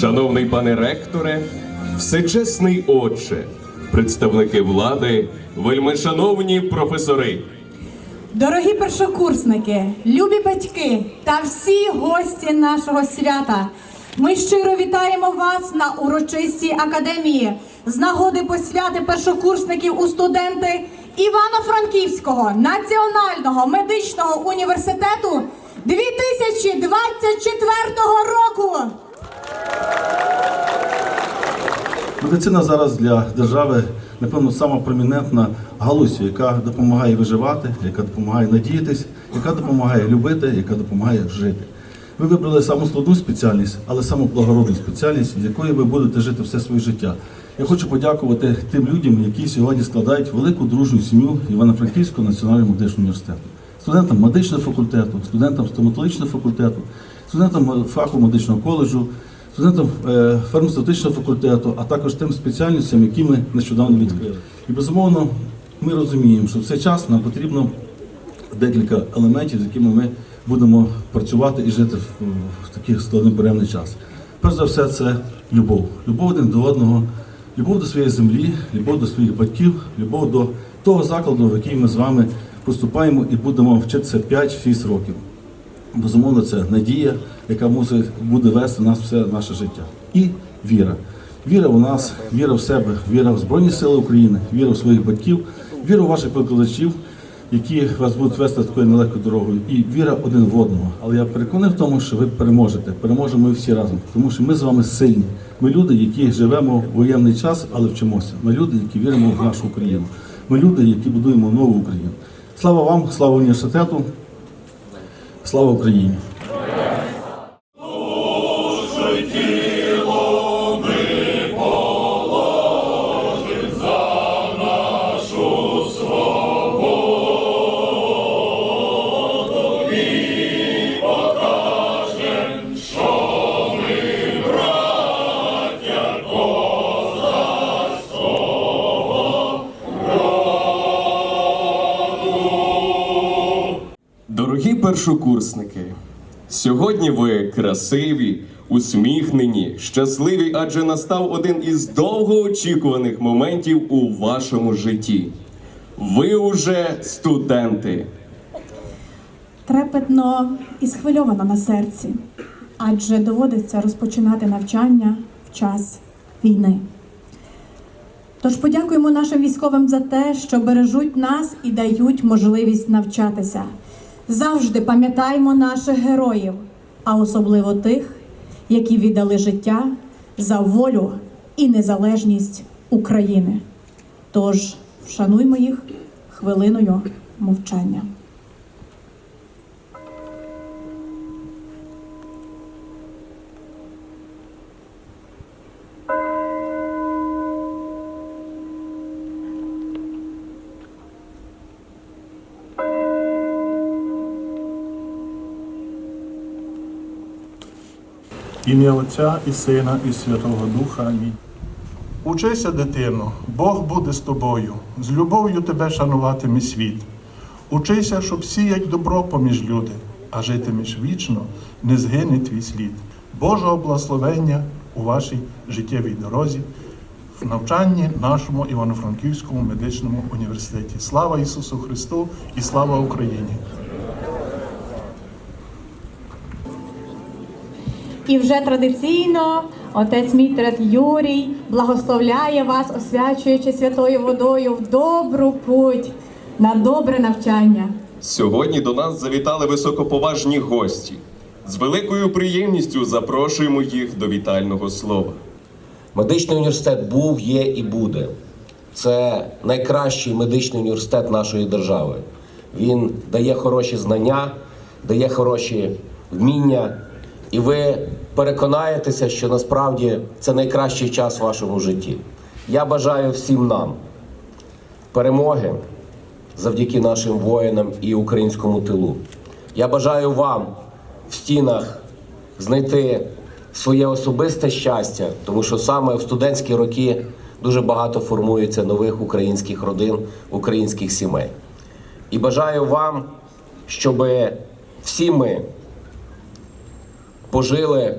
Шановний пане ректоре, всечесний отче, представники влади, вельмишановні професори. Дорогі першокурсники, любі батьки та всі гості нашого свята. Ми щиро вітаємо вас на урочистій академії з нагоди посвяти першокурсників у студенти Івано-Франківського національного медичного університету 2024 року. Медицина зараз для держави, напевно, сама промінентна галузь, яка допомагає виживати, яка допомагає надіятись, яка допомагає любити, яка допомагає жити. Ви вибрали саму складну спеціальність, але саму благородну спеціальність, з якою ви будете жити все своє життя. Я хочу подякувати тим людям, які сьогодні складають велику дружню сім'ю Івано-Франківського національного медичного університету. Студентам медичного факультету, студентам стоматологічного факультету, студентам фаху медичного коледжу, студентам е, фармацевтичного факультету, а також тим спеціальностям, які ми нещодавно відкрили. І безумовно, ми розуміємо, що в цей час нам потрібно декілька елементів, з якими ми будемо працювати і жити в, такий складний буремний час. Перш за все, це любов. Любов один до одного, любов до своєї землі, любов до своїх батьків, любов до того закладу, в який ми з вами поступаємо і будемо вчитися 5-6 років. Безумовно, це надія, яка мусить буде вести нас все наше життя. І віра. Віра у нас, віра в себе, віра в Збройні Сили України, віра в своїх батьків, віра в ваших викладачів, які вас будуть вести такою нелегкою дорогою, і віра один в одного. Але я переконаний в тому, що ви переможете. Переможемо ми всі разом, тому що ми з вами сильні. Ми люди, які живемо в воєнний час, але вчимося. Ми люди, які віримо в нашу Україну. Ми люди, які будуємо нову Україну. Слава вам, слава університету, слава Україні! Першокурсники, сьогодні ви красиві, усміхнені, щасливі, адже настав один із довгоочікуваних моментів у вашому житті. Ви уже студенти. Трепетно і схвильовано на серці, адже доводиться розпочинати навчання в час війни. Тож подякуємо нашим військовим за те, що бережуть нас і дають можливість навчатися. Завжди пам'ятаємо наших героїв, а особливо тих, які віддали життя за волю і незалежність України. Тож вшануймо їх хвилиною мовчання. Ім'я Отця і Сина, і Святого Духа. Амінь. Учися, дитино, Бог буде з тобою, з любов'ю тебе шануватиме світ. Учися, щоб сіять добро поміж люди, а житимеш вічно, не згине твій слід. Божого благословення у вашій життєвій дорозі, в навчанні нашому Івано-Франківському медичному університеті. Слава Ісусу Христу і слава Україні! І вже традиційно отець Мітрет Юрій благословляє вас, освячуючи святою водою в добру путь на добре навчання. Сьогодні до нас завітали високоповажні гості. З великою приємністю запрошуємо їх до вітального слова. Медичний університет був, є і буде. Це найкращий медичний університет нашої держави. Він дає хороші знання, дає хороші вміння, і ви переконаєтеся, що насправді це найкращий час в вашому житті. Я бажаю всім нам перемоги завдяки нашим воїнам і українському тилу. Я бажаю вам в стінах знайти своє особисте щастя, тому що саме в студентські роки дуже багато формується нових українських родин, українських сімей. І бажаю вам, щоб всі ми пожили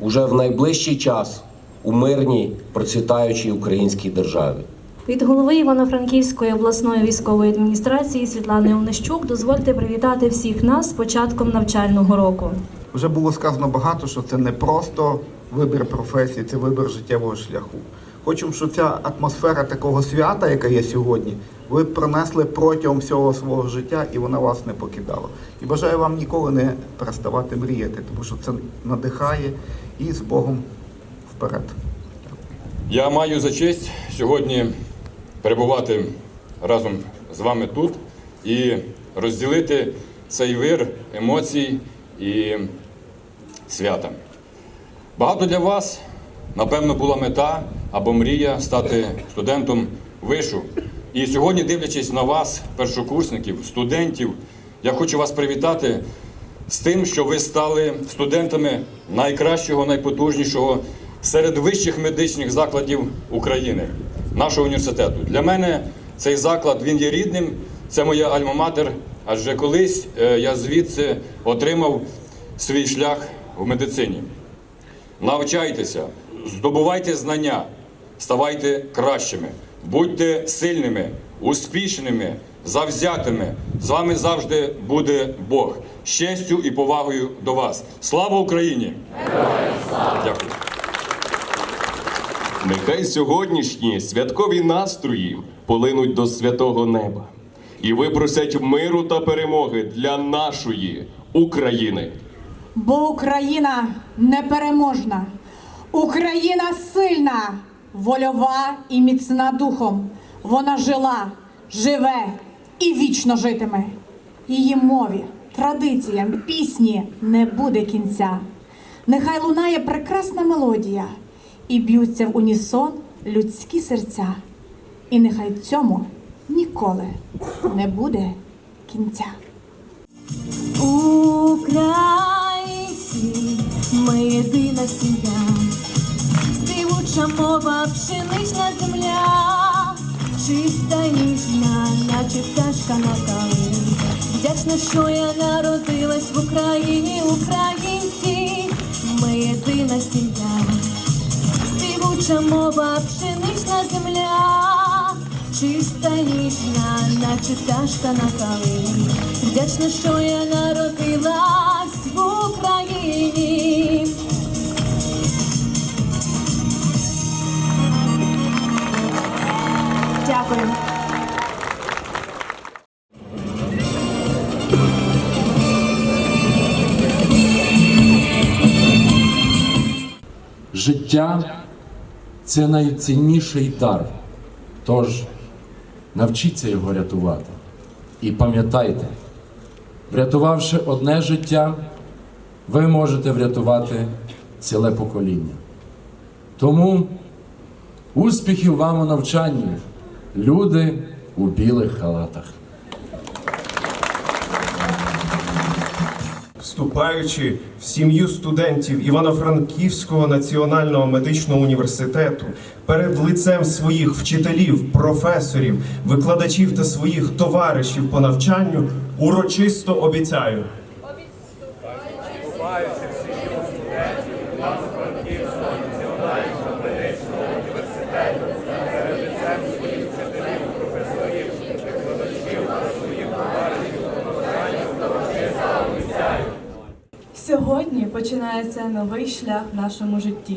уже в найближчий час у мирній процвітаючій українській державі. Від голови Івано-Франківської обласної військової адміністрації Світлани Онищук дозвольте привітати всіх нас з початком навчального року. Вже було сказано багато, що це не просто вибір професії, це вибір життєвого шляху. Хочемо, щоб ця атмосфера такого свята, яка є сьогодні, ви пронесли протягом всього свого життя і вона вас не покидала. І бажаю вам ніколи не переставати мріяти, тому що це надихає і з Богом вперед. Я маю за честь сьогодні перебувати разом з вами тут і розділити цей вир емоцій і свята. Багато для вас, напевно, була мета або мрія стати студентом вишу. І сьогодні, дивлячись на вас, першокурсників, студентів, я хочу вас привітати з тим, що ви стали студентами найкращого, найпотужнішого серед вищих медичних закладів України, нашого університету. Для мене цей заклад він є рідним, це моя альма-матер, адже колись е, я звідси отримав свій шлях в медицині. Навчайтеся, здобувайте знання, ставайте кращими, будьте сильними, успішними, завзятими. З вами завжди буде Бог. З честю і повагою до вас. Слава Україні! Дякую. Нехай сьогоднішні святкові настрої полинуть до святого неба і випросять миру та перемоги для нашої України. Бо Україна непереможна, Україна сильна, вольова і міцна духом. Вона жила, живе і вічно житиме. Її мові, традиціям, пісні не буде кінця. Нехай лунає прекрасна мелодія, і б'ються в унісон людські серця. І нехай цьому ніколи не буде кінця. Українці, ми єдина сім'я, мова, пшенична земля, чиста ніжна, наче пташка на калині. Вдячна, що я народилась в Україні, українці, ми єдина сім'я, співуча мова, пшенична земля, чиста ніжна, наче пташка на калині. Вдячна, що я народилась Життя це найцінніший дар. Тож навчіться його рятувати. І пам'ятайте, врятувавши одне життя, ви можете врятувати ціле покоління. Тому успіхів вам у навчанні, люди у білих халатах. Вступаючи в сім'ю студентів Івано-Франківського національного медичного університету, перед лицем своїх вчителів, професорів, викладачів та своїх товаришів по навчанню урочисто обіцяю. Сьогодні починається новий шлях в нашому житті.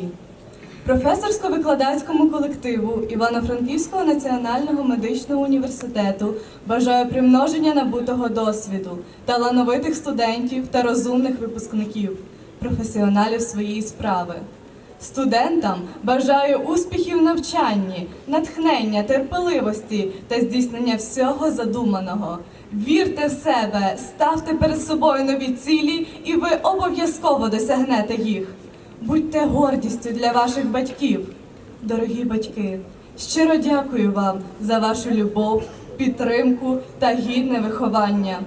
Професорсько-викладацькому колективу Івано-Франківського національного медичного університету бажаю примноження набутого досвіду, талановитих студентів та розумних випускників, професіоналів своєї справи. Студентам бажаю успіхів в навчанні, натхнення, терпеливості та здійснення всього задуманого. Вірте в себе, ставте перед собою нові цілі, і ви обов'язково досягнете їх. Будьте гордістю для ваших батьків. Дорогі батьки, щиро дякую вам за вашу любов, підтримку та гідне виховання.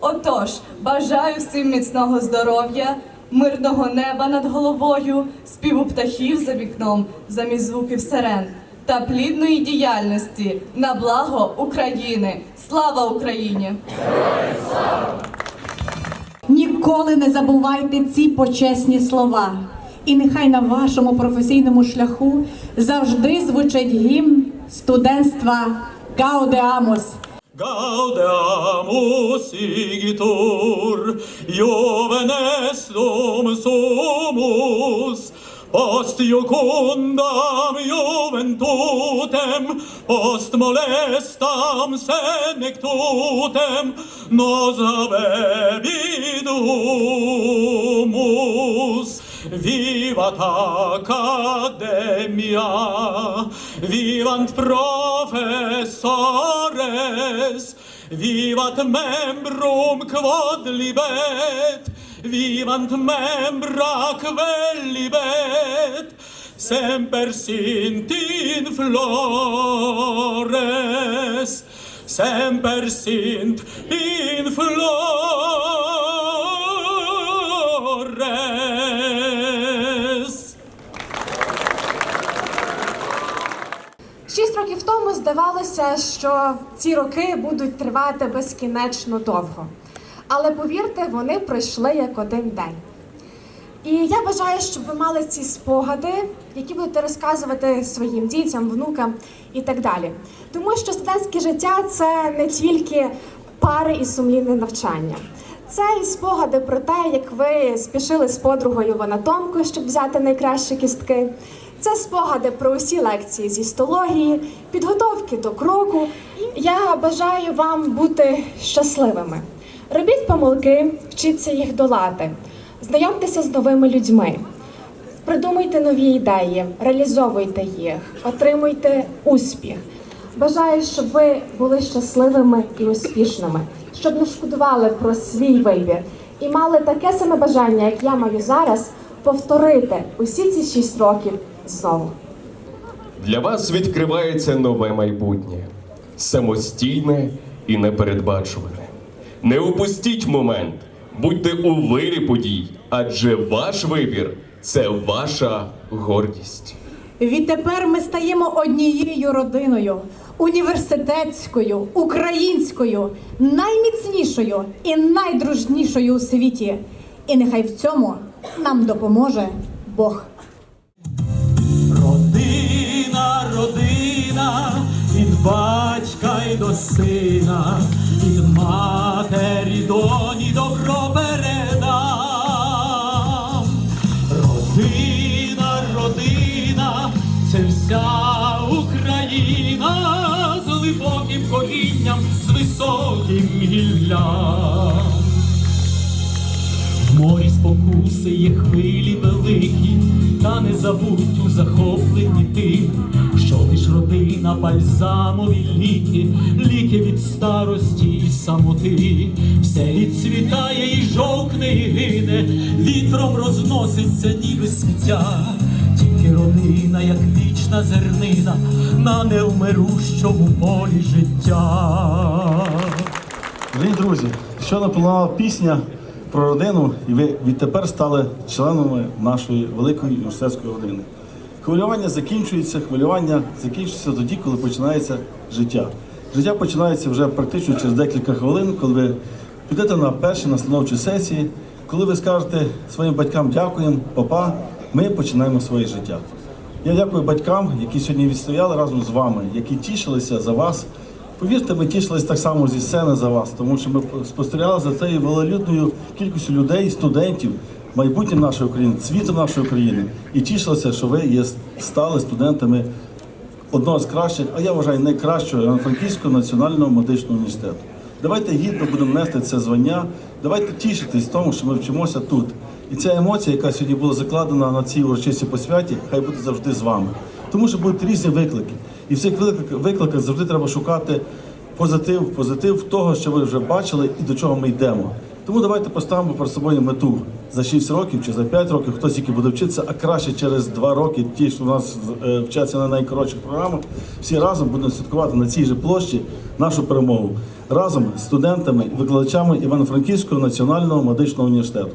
Отож, бажаю всім міцного здоров'я, мирного неба над головою, співу птахів за вікном, замість звуків сирен та плідної діяльності на благо України. Слава Україні! Ніколи не забувайте ці почесні слова. І нехай на вашому професійному шляху завжди звучить гімн студентства Гаудеамус. Gaudeamus igitur, Jovenes dum sumus, post iocundam juventutem, post molestam senectutem, nos abebidumus. Vivat academia, vivant professores, vivat membrum quod libet, vivant membra quellibet, semper sint in flores, semper sint in flores. Шість років тому здавалося, що ці роки будуть тривати безкінечно довго. Але повірте, вони пройшли як один день. І я бажаю, щоб ви мали ці спогади, які будете розказувати своїм дітям, внукам і так далі. Тому що студентське життя це не тільки пари і сумлінне навчання. Це і спогади про те, як ви спішили з подругою в анатомку, щоб взяти найкращі кістки. Це спогади про усі лекції з істології, підготовки до кроку. Я бажаю вам бути щасливими. Робіть помилки, вчіться їх долати, знайомтеся з новими людьми, придумуйте нові ідеї, реалізовуйте їх, отримуйте успіх. Бажаю, щоб ви були щасливими і успішними, щоб не шкодували про свій вибір і мали таке саме бажання, як я маю зараз, повторити усі ці шість років знову. Для вас відкривається нове майбутнє, самостійне і непередбачуване. Не упустіть момент, будьте у вирі подій, адже ваш вибір це ваша гордість. Відтепер ми стаємо однією родиною, університетською, українською, найміцнішою і найдружнішою у світі. І нехай в цьому нам допоможе Бог. Батька й до сина, від матері доні добро передам. Родина, родина, це вся Україна з глибоким корінням, з високим гіллям. Морі спокуси є хвилі великі, та не забудь у захопленні ти, що лиш родина бальзамові ліки, ліки від старості і самоти, все відцвітає і жовкне, і гине, вітром розноситься, ніби сміття. Тільки родина, як вічна зернина, на невмирущому полі життя. Дорогі друзі, що напланувала пісня про родину, і ви відтепер стали членами нашої великої університетської родини. Хвилювання закінчується, хвилювання закінчується тоді, коли починається життя. Життя починається вже практично через декілька хвилин, коли ви підете на перші настановчі сесії, коли ви скажете своїм батькам дякуємо, папа, ми починаємо своє життя. Я дякую батькам, які сьогодні відстояли разом з вами, які тішилися за вас. Повірте, ми тішились так само зі сцени за вас, тому що ми спостерігали за цією велолюдною кількістю людей, студентів, майбутнім нашої України, світом нашої України, і тішилися, що ви є стали студентами одного з кращих, а я вважаю найкращого Івано-Франківського національного медичного університету. Давайте гідно будемо нести це звання, давайте тішитись тому, що ми вчимося тут. І ця емоція, яка сьогодні була закладена на цій урочистій посвяті, хай буде завжди з вами. Тому що будуть різні виклики. І в цих викликах завжди треба шукати позитив, позитив того, що ви вже бачили і до чого ми йдемо. Тому давайте поставимо перед собою мету за 6 років чи за 5 років, хтось тільки буде вчитися, а краще через 2 роки, ті, що в нас е, вчаться на найкоротших програмах, всі разом будемо святкувати на цій же площі нашу перемогу разом з студентами викладачами Івано-Франківського національного медичного університету.